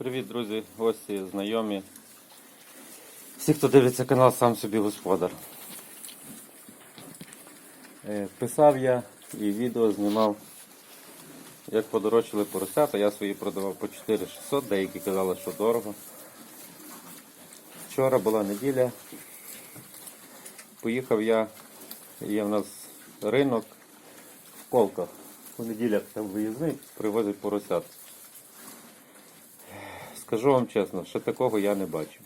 Привіт, друзі, гості, знайомі. Всі, хто дивиться канал, сам собі господар. Е, Писав я і відео знімав, як подорожчали поросята. Я свої продавав по 4600, деякі казали, що дорого. Вчора була неділя. Поїхав я, є в нас ринок в колках. У неділях там виїзний, привозять поросят. Скажу вам чесно, ще такого я не бачив.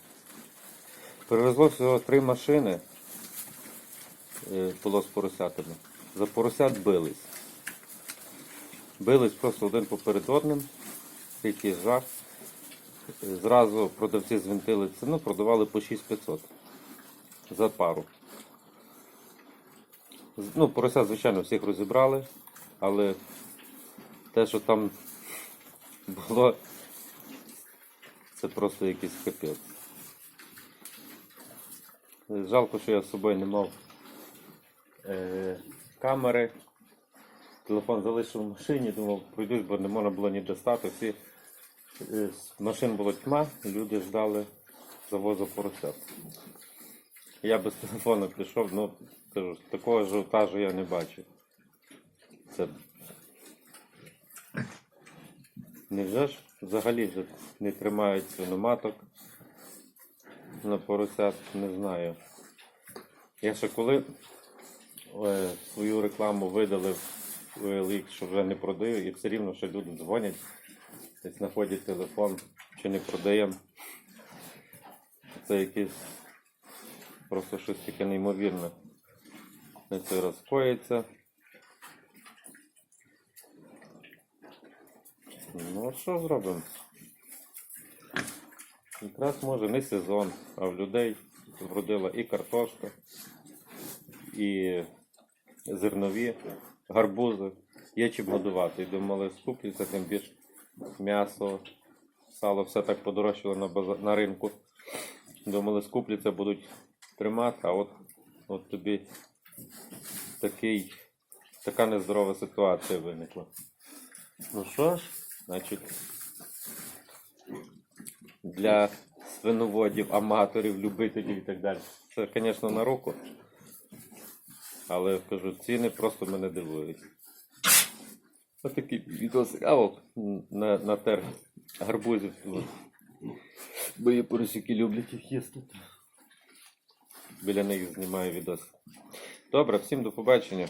Привезло всього три машини е, було з поросятами. За поросят бились. Бились просто один поперед одним. Який жах. Е, Зразу продавці звинтили ціну, продавали по 6500 за пару. Ну, поросят, звичайно, всіх розібрали, але те, що там було це просто якийсь капець. Жалко, що я з собою не мав е, камери. Телефон залишив в машині, думав, пройдусь, бо не можна було ні достати. Всі е, машин було тьма, люди ждали завозу поросят. Я без телефону пішов, ну такого ажіотажу я не бачив. Це Невже ж взагалі вже не тримають свиноматок на поросят, не знаю. Я ще коли е, свою рекламу видалив в OLX, що вже не продаю, і все рівно ще люди дзвонять, десь знаходять телефон, чи не продаємо. Це якесь просто щось таке неймовірне. На це розкоїться. Ну, що зробимо? Якраз може не сезон, а в людей вродила і картошка, і зернові, гарбузи. Є чим годувати. І думали, скупляться, тим більше м'ясо, сало, все так подорожчало на, база... на ринку. Думали, скупляться, будуть тримати, а от, от тобі такий, така нездорова ситуація виникла. Ну що ж, значить, для свиноводів, аматорів, любителів і так далі. Це, звісно, на руку. Але кажу, ціни просто мене дивують. Ось такий відосик. А от на, на тер гарбузів. От. Бо поросюки люблять їх їсти. Біля них знімаю відос. Добре, всім до побачення.